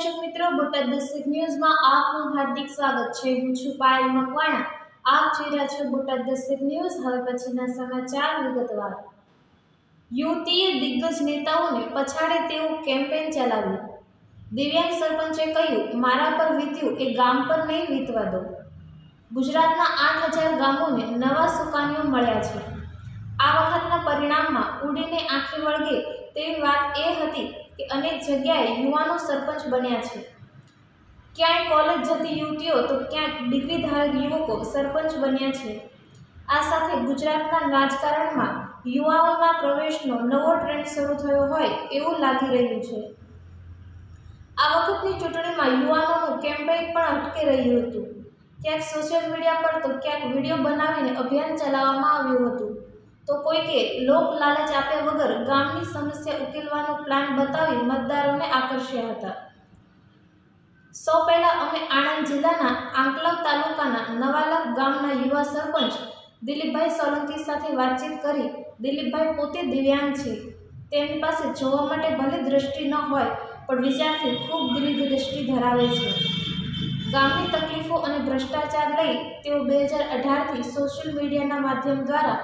દર્શક મિત્રો, બોટાદ દસ્તક ન્યૂઝમાં આપનું હાર્દિક સ્વાગત છે. હું છું પાયલ મકવાણા. આપ જોઈ રહ્યા છો બોટાદ દસ્તક ન્યૂઝ. હવે પછીના સમાચાર વિગતવાર. યુવતીએ દિગ્ગજ નેતાઓને પછાડે તેવું કેમ્પેન ચલાવ્યું. દિવ્યાંગ સરપંચે કહ્યું, મારા પર વીત્યું એ ગામ પર નહીં વીતવા દો. ગુજરાતના આઠ હજાર ગામોને નવા સુકાનીઓ મળ્યા છે. આ વખતના પરિણામમાં ઉડીને આંખે વળગે તેવી વાત એ હતી કે અનેક જગ્યાએ યુવાનો સરપંચ બન્યા છે. ક્યાંય કોલેજ જતી યુવતીઓ તો ક્યાંક ડિગ્રી ધારક યુવકો સરપંચ બન્યા છે. આ સાથે ગુજરાતના રાજકારણમાં યુવાઓના પ્રવેશનો નવો ટ્રેન્ડ શરૂ થયો હોય એવું લાગી રહ્યું છે. આ વખતની ચૂંટણીમાં યુવાનોનું કેમ્પેઇન પણ અટકી રહ્યું હતું. ક્યાંક સોશિયલ મીડિયા પર તો ક્યાંક વીડિયો બનાવીને અભિયાન ચલાવવામાં આવ્યું હતું. તો કોઈકે લોક લાલચ આપ્યા વગર ગામની સમસ્યા ઉકેલવાનો પ્લાન બતાવી મતદારોને આકર્ષ્યા હતા. સૌ પહેલા અમે આણંદ જિલ્લાના આંકલાવ તાલુકાના નવાલક ગામના યુવા સરપંચ દિલીપભાઈ સોલંકી સાથે વાતચીત કરી દિલીપભાઈ પોતે દિવ્યાંગ છે. તેમની પાસે જોવા માટે ભલે દ્રષ્ટિ ન હોય, પણ વિચારથી ખૂબ દીર્ઘ દ્રષ્ટિ ધરાવે છે. ગામની તકલીફો અને ભ્રષ્ટાચાર લઈ તેઓ બે હજાર અઢારથી સોશિયલ મીડિયાના માધ્યમ દ્વારા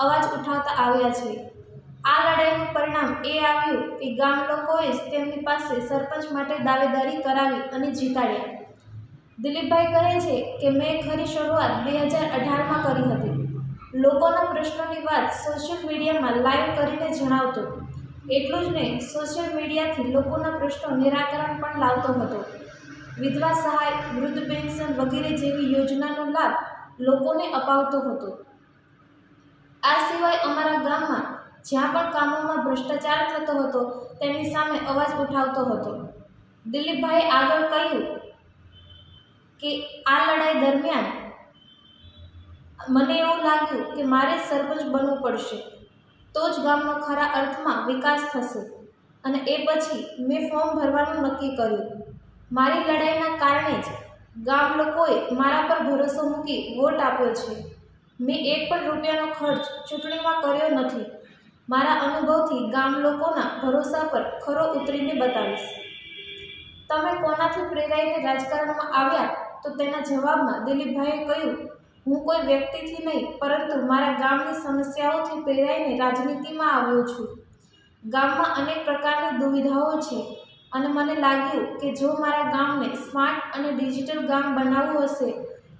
અવાજ ઉઠાવતા આવ્યા છે. આ લડાઈનું પરિણામ એ આવ્યું કે ગામ લોકોએ તેમની પાસે સરપંચ માટે દાવેદારી કરાવી અને જીતાડ્યા. દિલીપભાઈ કહે છે કે મેં ખરી શરૂઆત બે હજાર અઢારમાં કરી હતી. લોકોના પ્રશ્નોની વાત સોશિયલ મીડિયામાં લાઈવ કરીને જણાવતો. એટલું જ નહીં, સોશિયલ મીડિયાથી લોકોના પ્રશ્નો નિરાકરણ પણ લાવતો હતો. વિધવા સહાય, વૃદ્ધ પેન્શન વગેરે જેવી યોજનાનો લાભ લોકોને અપાવતો હતો. આ સિવાય અમારા ગામમાં જ્યાં પણ કામોમાં ભ્રષ્ટાચાર થતો હતો તેની સામે અવાજ ઉઠાવતો હતો. દિલીપભાઈ આગળ કહ્યું કે, આ લડાઈ દરમિયાન મને એવું લાગ્યું કે મારે સરપંચ બનવું પડશે. તો જ ગામનો ખરા અર્થમાં વિકાસ થશે. અને એ પછી મેં ફોર્મ ભરવાનું નક્કી કર્યું. મારી લડાઈના કારણે જ ગામ લોકોએ મારા પર ભરોસો મૂકી વોટ આપ્યો છે. મેં એક પણ રૂપિયાનો ખર્ચ ચૂંટણીમાં કર્યો નથી. મારા અનુભવથી ગામ લોકોના ભરોસા પર ખરો ઉતરીને બતાવીશ. તમે કોનાથી પ્રેરાઈને રાજકારણમાં આવ્યા તો તેના જવાબમાં દિલીપભાઈએ કહ્યું, હું કોઈ વ્યક્તિથી નહીં, પરંતુ મારા ગામની સમસ્યાઓથી પ્રેરાઈને રાજનીતિમાં આવ્યો છું. ગામમાં અનેક પ્રકારની દુવિધાઓ છે અને મને લાગ્યું કે જો મારા ગામને સ્માર્ટ અને ડિજિટલ ગામ બનાવવું હશે,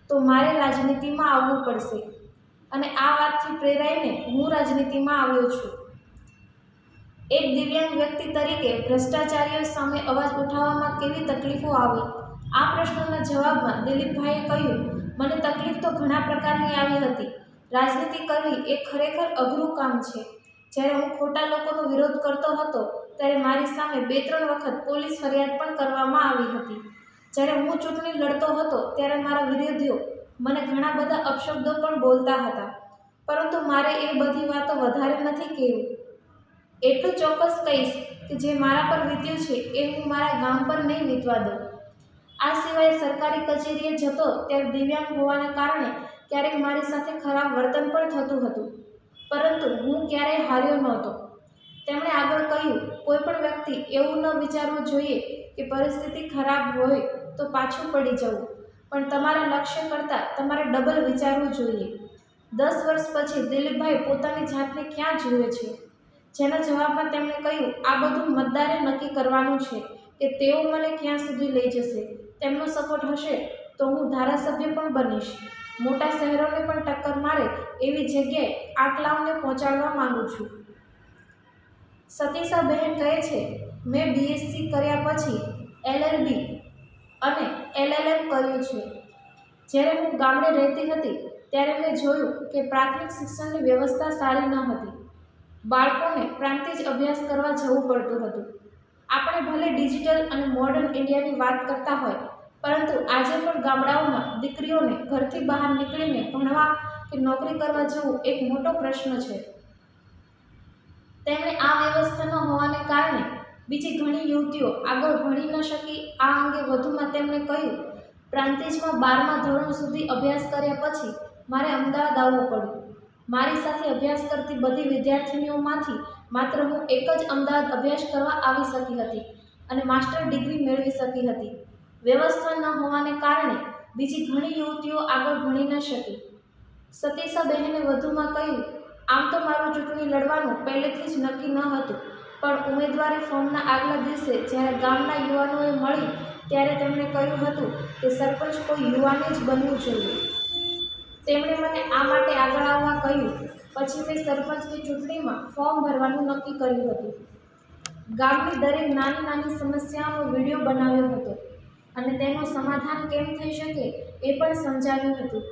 તો મારે રાજનીતિમાં આવવું પડશે. અને આ વાતથી પ્રેરાઈને હું રાજનીતિમાં આવ્યો છું. એક દિવ્યાંગ વ્યક્તિ તરીકે ભ્રષ્ટાચારીઓ સામે અવાજ ઉઠાવવામાં કેવી તકલીફો આવી? આ પ્રશ્નના જવાબમાં દિલીપભાઈએ કહ્યું, મને તકલીફ તો ઘણા પ્રકારની આવી હતી. રાજનીતિ કરવી એ ખરેખર અઘરું કામ છે. જ્યારે હું ખોટા લોકોનો વિરોધ કરતો હતો, ત્યારે મારી સામે બે ત્રણ વખત પોલીસ ફરિયાદ પણ કરવામાં આવી હતી. જ્યારે હું ચૂંટણી લડતો હતો, ત્યારે મારા વિરોધીઓ મને ઘણા બધા અપશબ્દો પણ બોલતા હતા, પરંતુ મારે એ બધી વાતો વધારે નથી કહેવું. એટલું ચોક્કસ કહીશ કે જે મારા પર વીત્યું છે એ હું મારા ગામ પર નહીં વીતવા દઉં. આ સિવાય સરકારી કચેરીએ જતો ત્યારે દિવ્યાંગ હોવાના કારણે ક્યારેક મારી સાથે ખરાબ વર્તન પણ થતું હતું, પરંતુ હું ક્યારેય હાર્યો નહોતો. તેમણે આગળ કહ્યું, કોઈ પણ વ્યક્તિ એવું ન વિચારવું જોઈએ કે પરિસ્થિતિ ખરાબ હોય તો પાછું પડી જવું. પણ તમારા લક્ષ્ય કરતાં તમારે ડબલ વિચારવું જોઈએ. દસ વર્ષ પછી દિલીપભાઈ પોતાની જાતને ક્યાં જુએ છે? જેના જવાબમાં તેમણે કહ્યું, આ બધું મતદારે નક્કી કરવાનું છે કે તેઓ મને ક્યાં સુધી લઈ જશે. તેમનો સપોર્ટ હશે તો હું ધારાસભ્ય પણ બનીશ. મોટા શહેરોને પણ ટક્કર મારે એવી જગ્યાએ આટલાઓને પહોંચાડવા માંગુ છું. સતીશાબહેન કહે છે, મેં બીએસસી કર્યા પછી એલએલબી અને એલએલએમ કર્યું છે. જ્યારે હું ગામડે રહેતી હતી, ત્યારે મેં જોયું કે પ્રાથમિક શિક્ષણની વ્યવસ્થા સારી ન હતી. બાળકોને પ્રાંતિજ અભ્યાસ કરવા જવું પડતું હતું. આપણે ભલે ડિજિટલ અને મોડર્ન ઇન્ડિયાની વાત કરતા હોય, પરંતુ આજે પણ ગામડાઓમાં દીકરીઓને ઘરથી બહાર નીકળીને ભણવા કે નોકરી કરવા જવું એક મોટો પ્રશ્ન છે. તેમણે આ વ્યવસ્થા ન હોવાને કારણે બીજી ઘણી યુવતીઓ આગળ ભણી ન શકી. આ અંગે વધુમાં તેમણે કહ્યું, પ્રાંતિજમાં બારમા ધોરણ સુધી અભ્યાસ કર્યા પછી મારે અમદાવાદ આવવું પડ્યું. મારી સાથે અભ્યાસ કરતી બધી વિદ્યાર્થીનીઓમાંથી માત્ર હું એક જ અમદાવાદ અભ્યાસ કરવા આવી શકી હતી અને માસ્ટર ડિગ્રી મેળવી શકી હતી. વ્યવસ્થા ન હોવાને કારણે બીજી ઘણી યુવતીઓ આગળ ભણી ન શકી. સતીશાબહેને વધુમાં કહ્યું, આમ તો મારું ચૂંટણી લડવાનું પહેલેથી જ નક્કી ન હતું. પણ ઉમેદવારી ફોર્મના આગલા દિવસે જ્યારે ગામના યુવાનોએ મળી ત્યારે તેમણે કહ્યું હતું કે સરપંચ કોઈ યુવાને જ બનવું જોઈએ. તેમણે મને આ માટે આગળ આવવા કહ્યું. પછી મેં સરપંચની ચૂંટણીમાં ફોર્મ ભરવાનું નક્કી કર્યું હતું. ગામની દરેક નાની નાની સમસ્યાઓનો વીડિયો બનાવ્યો હતો અને તેનું સમાધાન કેમ થઈ શકે એ પણ સમજાવ્યું હતું.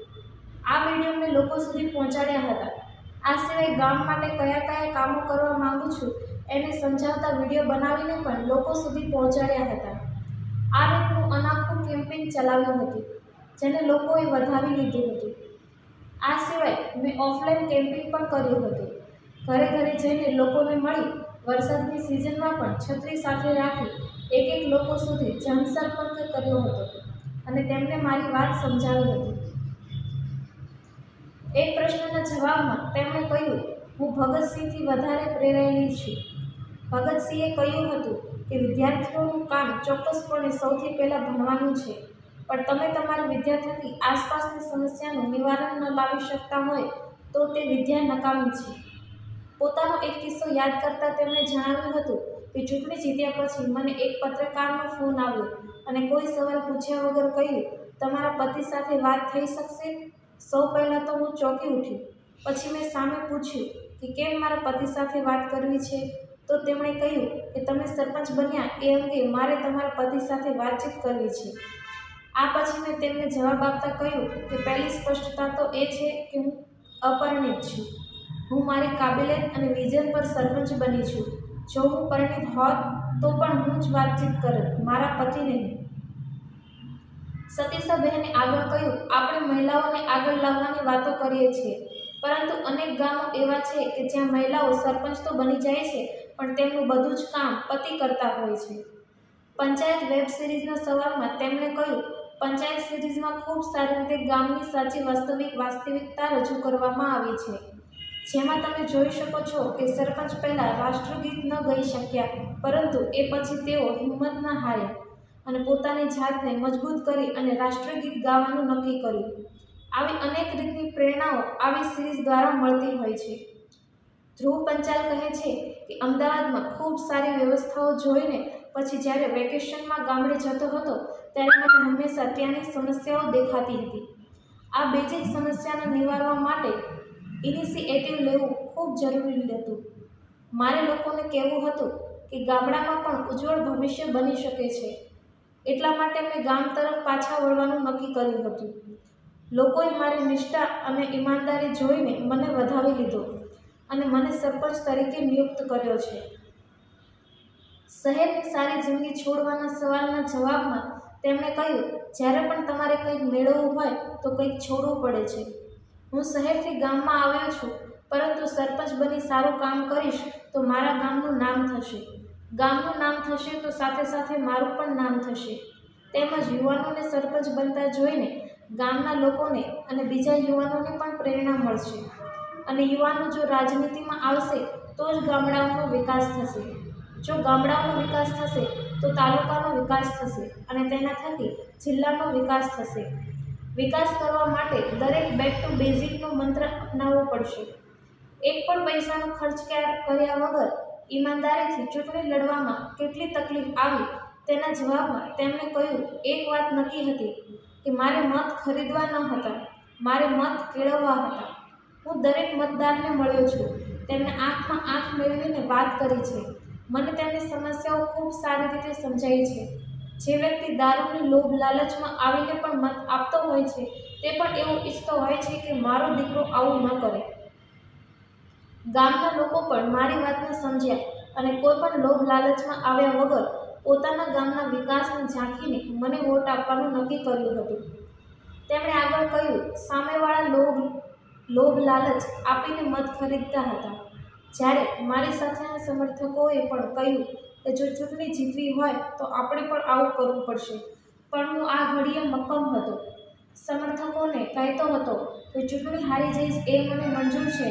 આ વીડિયો મેં લોકો સુધી પહોંચાડ્યા હતા. આ સિવાય ગામ માટે કયા કયા કામો કરવા માગું છું એને સમજાવતા વીડિયો બનાવીને પણ લોકો સુધી પહોંચાડ્યા હતા. આ રીતનું અનાખું કેમ્પેઇન ચલાવ્યું હતું, જેને લોકોએ વધાવી લીધું હતું. આ સિવાય મેં ઓફલાઈન કેમ્પિંગ પણ કર્યું હતું. ઘરે ઘરે જઈને લોકોને મળી વરસાદની સિઝનમાં પણ છત્રી સાથે રાખી એક એક લોકો સુધી જનસંપર્ક કર્યો હતો અને તેમને મારી વાત સમજાવી હતી. એક પ્રશ્નના જવાબમાં તેમણે કહ્યું, હું ભગતસિંહથી વધારે પ્રેરાયેલી છું. ભગતસિંહે કહ્યું હતું કે વિદ્યાર્થીઓનું કામ ચોક્કસપણે સૌથી પહેલાં ભણવાનું છે. પણ તમે તમારી વિદ્યાર્થીઓની આસપાસની સમસ્યાનું નિવારણ ન લાવી શકતા હોય તો તે વિદ્યા નકામી છે. પોતાનો એક કિસ્સો યાદ કરતાં તેમણે જણાવ્યું હતું કે ચૂંટણી જીત્યા પછી મને એક પત્રકારનો ફોન આવ્યો અને કોઈ સવાલ પૂછ્યા વગર કહ્યું, તમારા પતિ સાથે વાત થઈ શકશે? સૌ પહેલાં તો હું ચોંકી ઉઠી પછી મેં સામે પૂછ્યું કે કેમ મારા પતિ સાથે વાત કરવી છે? તો તેમણે કહ્યું કે તમે સરપંચ બન્યા એ અંગે મારે તમારા પતિ સાથે વાતચીત કરવી છે. આ પછી મેં તેમને જવાબ આપતા કહ્યું કે પહેલી સ્પષ્ટતા તો એ છે કે હું અપરિણિત છું. હું મારી કાબેલિયત અને વિઝન પર સરપંચ બની છું. જો હું પરિણિત હોત તો પણ હું જ વાતચીત કરત, મારા પતિ નહીં. સતીશાબહેને આગળ કહ્યું, આપણે મહિલાઓને આગળ લાવવાની વાતો કરીએ છીએ. પરંતુ અનેક ગામો એવા છે કે જ્યાં મહિલાઓ સરપંચ તો બની જાય છે પણ તેમનું બધું જ કામ પતિ કરતા હોય છે. પંચાયત વેબ સિરીઝના સવાલમાં તેમણે કહ્યું, પંચાયત સિરીઝમાં ખૂબ સારી રીતે ગામની સાચી વાસ્તવિક વાસ્તવિકતા રજૂ કરવામાં આવી છે. જેમાં તમે જોઈ શકો છો કે સરપંચ પહેલાં રાષ્ટ્રગીત ન ગઈ શક્યા, પરંતુ એ પછી તેઓ હિંમત ન હાર્યા અને પોતાની જાતને મજબૂત કરી અને રાષ્ટ્રગીત ગાવાનું નક્કી કર્યું. આવી અનેક રીતની પ્રેરણાઓ આવી સિરીઝ દ્વારા મળતી હોય છે. ધ્રુવ પંચાલ કહે છે કે અમદાવાદમાં ખૂબ સારી વ્યવસ્થાઓ જોઈને પછી જ્યારે વેકેશનમાં ગામડે જતો હતો ત્યારે મને હંમેશા ત્યાંની સમસ્યાઓ દેખાતી હતી. આ બેઝિક સમસ્યાને નિવારવા માટે ઇનિશિએટિવ લેવું ખૂબ જરૂરી હતું. મારે લોકોને કહેવું હતું કે ગામડામાં પણ ઉજ્જવળ ભવિષ્ય બની શકે છે. એટલા માટે મેં ગામ તરફ પાછા વળવાનું નક્કી કર્યું હતું. લોકોએ મારી નિષ્ઠા અને ઈમાનદારી જોઈને મને વધાવી લીધો. અને મને સરપંચ તરીકે નિયુક્ત કર્યો છે. શહેરની સારી જિંદગી છોડવાના સવાલના જવાબમાં તેમણે કહ્યું, જ્યારે પણ તમારે કંઈક મેળવવું હોય તો કંઈક છોડવું પડે છે. હું શહેરથી ગામમાં આવ્યો છું, પરંતુ સરપંચ બની સારું કામ કરીશ તો મારા ગામનું નામ થશે. ગામનું નામ થશે તો સાથે સાથે મારું પણ નામ થશે. તેમજ યુવાનોને સરપંચ બનતા જોઈને ગામના લોકોને અને બીજા યુવાનોને પણ પ્રેરણા મળશે. અને યુવાનો જો રાજનીતિમાં આવશે, તો જ ગામડાઓનો વિકાસ થશે. જો ગામડાઓનો વિકાસ થશે, તો તાલુકાનો વિકાસ થશે અને તેના થકી જિલ્લાનો વિકાસ થશે. વિકાસ કરવા માટે દરેક બેક ટુ બેઝિકનો મંત્ર અપનાવવો પડશે. એક પણ પૈસાનો ખર્ચ કર્યા વગર ઈમાનદારીથી ચૂંટણી લડવામાં કેટલી તકલીફ આવી, તેના જવાબમાં તેમણે કહ્યું, એક વાત નક્કી હતી કે મારે મત ખરીદવા ન હતા, મારે મત કેળવવા હતા. હું દરેક મતદારને મળ્યો છું. તેમને આંખમાં આંખ મેળવીને વાત કરી છે. મને તેમની સમસ્યાઓ ખૂબ સારી રીતે સમજાઈ છે. જે વ્યક્તિ દારૂની લોભ લાલચમાં આવીને પણ મત આપતો હોય છે, તે પણ એવું ઈચ્છતો હોય છે કે મારો દીકરો આવું ન કરે. ગામના લોકો પણ મારી વાતને સમજ્યા અને કોઈ પણ લોભ લાલચમાં આવ્યા વગર પોતાના ગામના વિકાસને ઝાંખીને મને વોટ આપવાનું નક્કી કર્યું હતું. તેમણે આગળ કહ્યું, સામેવાળા લોભ લોભ લાલચ આપીને મત ખરીદતા હતા. જ્યારે મારી સાથેના સમર્થકોએ પણ કહ્યું કે જો ચૂંટણી જીતવી હોય તો આપણે પણ આવું કરવું પડશે. પણ હું આ ઘડીએ મક્કમ હતો. સમર્થકોને કહેતો હતો કે ચૂંટણી હારી જઈશ એ મને મંજૂર છે,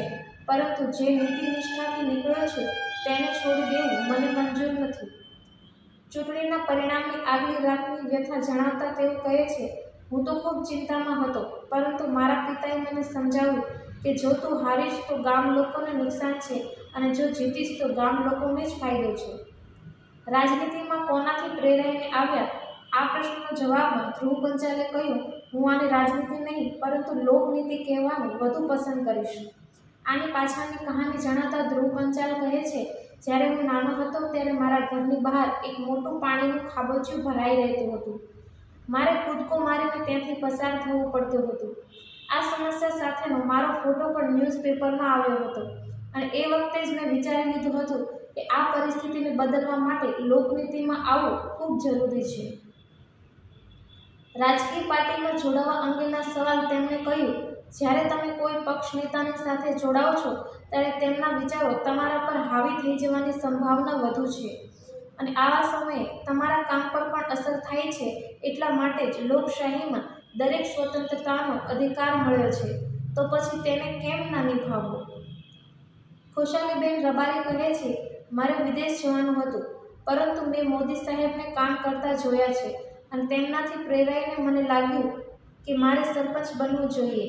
પરંતુ જે નીતિ નિષ્ઠાથી નીકળ્યો છું તેને છોડી દેવું મને મંજૂર નથી. ચૂંટણીના પરિણામની આગલી રાતની વ્યથા જણાવતા તેઓ કહે છે હું તો ખૂબ ચિંતામાં હતો, પરંતુ મારા પિતાએ મને સમજાવ્યું કે જો તું હારીશ તો ગામ લોકોને નુકસાન છે અને જો જીતીશ તો ગામ લોકોને જ ફાયદો છે. રાજનીતિમાં કોનાથી પ્રેરાઈને આવ્યા? આ પ્રશ્નનો જવાબમાં ધ્રુવ પંચાલે કહ્યું, હું આને રાજનીતિ નહીં, પરંતુ લોકનીતિ કહેવાનું વધુ પસંદ કરીશ. આની પાછળની કહાની જણાતા ધ્રુવ પંચાલ કહે છે, જ્યારે હું નાનો હતો ત્યારે મારા ઘરની બહાર એક મોટું પાણીનું ખાબોચિયું ભરાઈ રહેતું હતું. મારે કૂદકો મારીને ત્યાંથી પસાર થવું પડતું હતું. આ સમસ્યા સાથેનો મારો ફોટો પણ ન્યૂઝપેપરમાં આવ્યો હતો. અને એ વખતે જ મેં વિચારી લીધું હતું કે આ પરિસ્થિતિને બદલવા માટે લોકનીતિમાં આવવું ખૂબ જરૂરી છે. રાજકીય પાર્ટીમાં જોડાવા અંગેના સવાલ તેમણે કહ્યું, જ્યારે તમે કોઈ પક્ષ નેતાની સાથે જોડાઓ છો, ત્યારે તેમના વિચારો તમારા પર હાવી થઈ જવાની સંભાવના વધુ છે. અને આવા સમયે તમારા કામ પર પણ અસર થાય છે એટલા માટે જ લોકશાહીમાં દરેક સ્વતંત્રતાનો અધિકાર મળ્યો છે. તો પછી તેને કેમ ના નિભાવવો? ખુશાલીબેન રબારી કહે છે, મારે વિદેશ જવાનું હતું, પરંતુ મેં મોદી સાહેબને કામ કરતા જોયા છે અને તેમનાથી પ્રેરાઈને મને લાગ્યું કે મારે સરપંચ બનવું જોઈએ.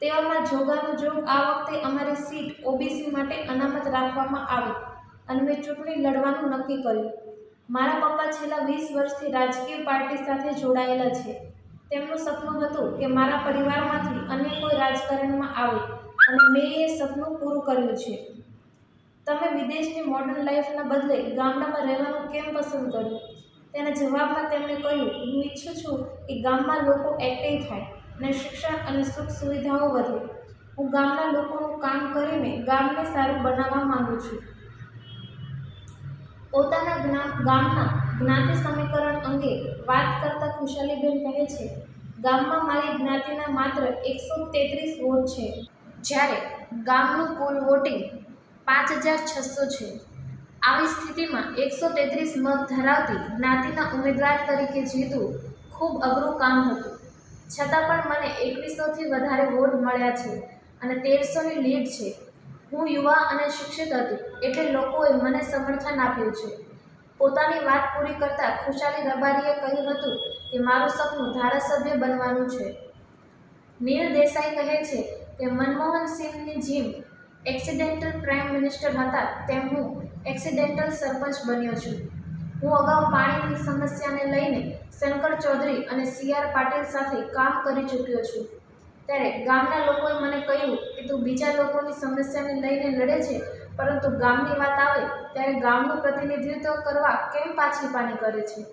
તેવામાં જોગાનું જોગ આ વખતે અમારી સીટ ઓબીસી માટે અનામત રાખવામાં આવી. અને મેં ચૂંટણી લડવાનું નક્કી કર્યું. મારા પપ્પા છેલ્લા વીસ વર્ષથી રાજકીય પાર્ટી સાથે જોડાયેલા છે. તેમનું સપનું હતું કે મારા પરિવારમાંથી અન્ય કોઈ રાજકારણમાં આવે અને મેં એ સપનું પૂરું કર્યું છે. તમે વિદેશની મોડર્ન લાઈફના બદલે ગામડામાં રહેવાનું કેમ પસંદ કર્યું? તેના જવાબમાં તેમણે કહ્યું, હું ઈચ્છું છું કે ગામમાં લોકો એક્ટિવ થાય અને શિક્ષણ અને સુખ સુવિધાઓ વધે. હું ગામના લોકોનું કામ કરીને ગામને સારું બનાવવા માગું છું. પોતાના ગામના જ્ઞાતિ સમીકરણ અંગે વાત કરતા ખુશાલીબેન કહે છે, ગામમાં મારી જ્ઞાતિના માત્ર એકસો તેત્રીસ વોટ છે. જ્યારે ગામનું કુલ વોટિંગ પાંચ હજાર છસો છે. આવી સ્થિતિમાં એકસો તેત્રીસ મત ધરાવતી જ્ઞાતિના ઉમેદવાર તરીકે જીતવું ખૂબ અઘરું કામ હતું. છતાં પણ મને એકવીસોથી વધારે વોટ મળ્યા છે અને તેરસોની લીડ છે. હું યુવા અને શિક્ષિત હતી, એટલે લોકોએ મને સમર્થન આપ્યું છે. પોતાની વાત પૂરી કરતાં ખુશાલી રબારીએ કહ્યું હતું કે, મારું સપનું ધારાસભ્ય બનવાનું છે. નીલ દેસાઈ કહે છે કે, મનમોહન સિંહની જીમ એક્સિડેન્ટલ પ્રાઇમ મિનિસ્ટર હતા તેમ હું એક્સિડેન્ટલ સરપંચ બન્યો છું. હું અગાઉ પાણીની સમસ્યાને લઈને શંકર ચૌધરી અને સી આર પાટીલ સાથે કામ કરી ચૂક્યો છું. ત્યારે ગામના લોકોએ મને કહ્યું કે તું બીજા લોકોની સમસ્યાને લઈને લડે છે, પરંતુ ગામની વાત આવે ત્યારે ગામનું પ્રતિનિધિત્વ કરવા કેમ પાછી પાની કરે છે?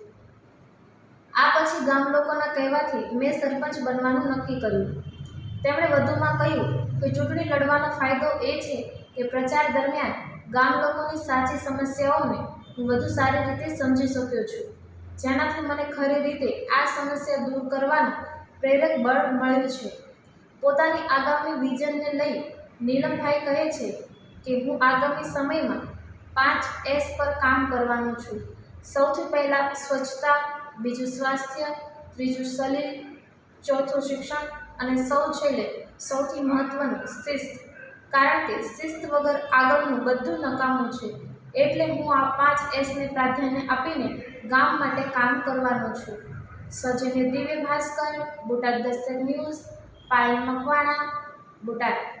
આ પછી ગામ લોકોના કહેવાથી મેં સરપંચ બનવાનું નક્કી કર્યું. તેમણે વધુમાં કહ્યું કે ચૂંટણી લડવાનો ફાયદો એ છે કે પ્રચાર દરમિયાન ગામ લોકોની સાચી સમસ્યાઓને હું વધુ સારી રીતે સમજી શક્યો છું. જેનાથી મને ખરી રીતે આ સમસ્યા દૂર કરવાનું પ્રેરક બળ મળ્યું છે. પોતાની આગામી વિઝનને લઈ નીલમભાઈ કહે છે કે હું આગામી સમયમાં પાંચ એસ પર કામ કરવાનું છું. સૌથી પહેલાં સ્વચ્છતા, બીજું સ્વાસ્થ્ય, ત્રીજું શરીર, ચોથું શિક્ષણ અને સૌ છેલ્લે સૌથી મહત્ત્વનું શિસ્ત. કારણ કે શિસ્ત વગર આગળનું બધું નકામું છે. એટલે હું આ પાંચ એસને પ્રાધાન્ય આપીને ગામ માટે કામ કરવાનો છું. સૌજન્ય દિવ્ય ભાસ્કર બોટાદ દસ્તક ન્યૂઝ. પાયલ મકવાણા બોટાદ